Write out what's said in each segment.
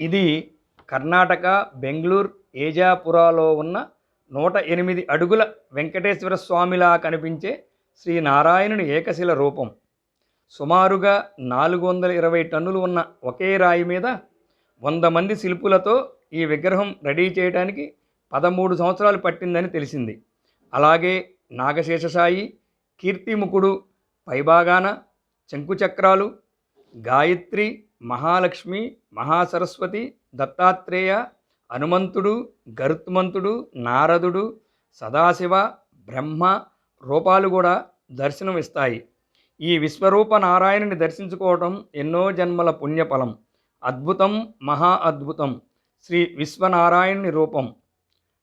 ఇది కర్ణాటక బెంగళూరు ఏజాపురాలో ఉన్న నూట ఎనిమిది అడుగుల వెంకటేశ్వర స్వామిలా కనిపించే శ్రీ నారాయణుని ఏకశిల రూపం. సుమారుగా నాలుగు వందల ఇరవై టన్నులు ఉన్న ఒకే రాయి మీద వంద మంది శిల్పులతో ఈ విగ్రహం రెడీ చేయడానికి పదమూడు సంవత్సరాలు పట్టిందని తెలిసింది. అలాగే నాగశేషసాయి కీర్తిముఖుడు పైభాగాన శంకుచక్రాలు గాయత్రి మహాలక్ష్మి మహాసరస్వతి దత్తాత్రేయ హనుమంతుడు గరుత్మంతుడు నారదుడు సదాశివ బ్రహ్మ రూపాలు కూడా దర్శనం ఇస్తాయి ఈ విశ్వరూప నారాయణుని దర్శించుకోవటం ఎన్నో జన్మల పుణ్యఫలం. అద్భుతం మహా అద్భుతం. శ్రీ విశ్వనారాయణుని రూపం.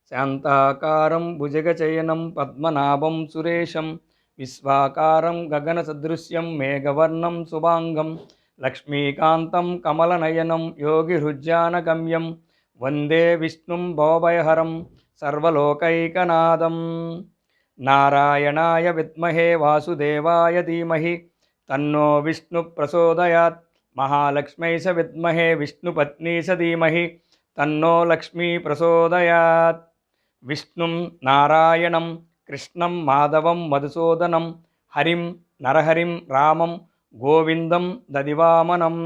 శాంతాకారం భుజగచయనం పద్మనాభం సురేశం. విశ్వాకారం గగన సదృశ్యం మేఘవర్ణం శుభాంగం. లక్ష్మీకాంతం కమలనయనం యోగిహృజ్యానగమ్యం వందే విష్ణుం భోభయహరం సర్వలోకైకనాదం. నారాయణాయ విద్మహే వాసుదేవాయ ధీమహి తన్నో విష్ణు ప్రచోదయాత్. మహాలక్ష్మై స విద్మహే విష్ణుపత్నీ స ధీమహి తన్నో లక్ష్మీ ప్రచోదయాత్. విష్ణుం నారాయణం కృష్ణం మాధవం మధుసూదనం హరిం నరహరిం రామం గోవిందం దదివామనం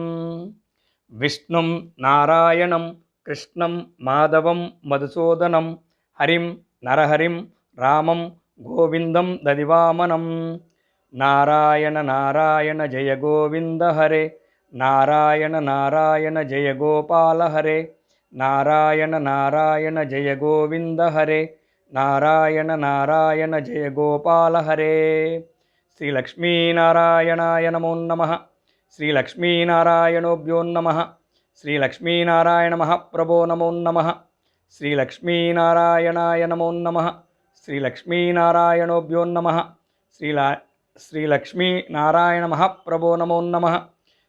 విష్ణుం నారాయణం కృష్ణం మాధవం మధుసూదనం హరిం నరహరిం రామం గోవిందం దదివామనం. నారాయణ నారాయణ జయ గోవింద హరే నారాయణ నారాయణ జయ గోపాల హరే నారాయణ నారాయణ జయ గోవింద హరే నారాయణ నారాయణ జయ గోపాల హరే. శ్రీ లక్ష్మీనారాయణాయ నమో నమ. శ్రీ లక్ష్మీనారాయణోభ్యో నమ. శ్రీ లక్ష్మీనారాయణ మహాప్రభో నమో నమ. శ్రీ లక్ష్మీనారాయణాయ నమో నమ. శ్రీ లక్ష్మీనారాయణోభ్యో నమ. శ్రీలా శ్రీ లక్ష్మీనారాయణ మహాప్రభో నమో నమ.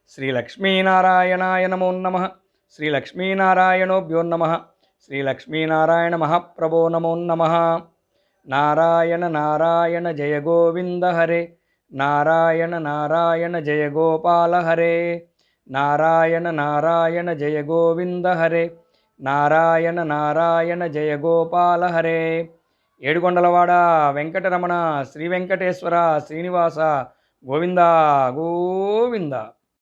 శ్రీ లక్ష్మీనారాయణాయ నమో నమ. శ్రీ లక్ష్మీనారాయణోభ్యో నమ. శ్రీ లక్ష్మీనారాయణ మహాప్రభో నమో నమ. నారాయణ నారాయణ జయ గోవింద హరే. నారాయణ నారాయణ జయ గోపాల హరే. నారాయణ నారాయణ జయ గోవింద హరే. నారాయణ నారాయణ జయ గోపాల హరే. ఏడుకొండలవాడ వెంకటరమణ శ్రీ వెంకటేశ్వర శ్రీనివాస గోవింద గోవింద.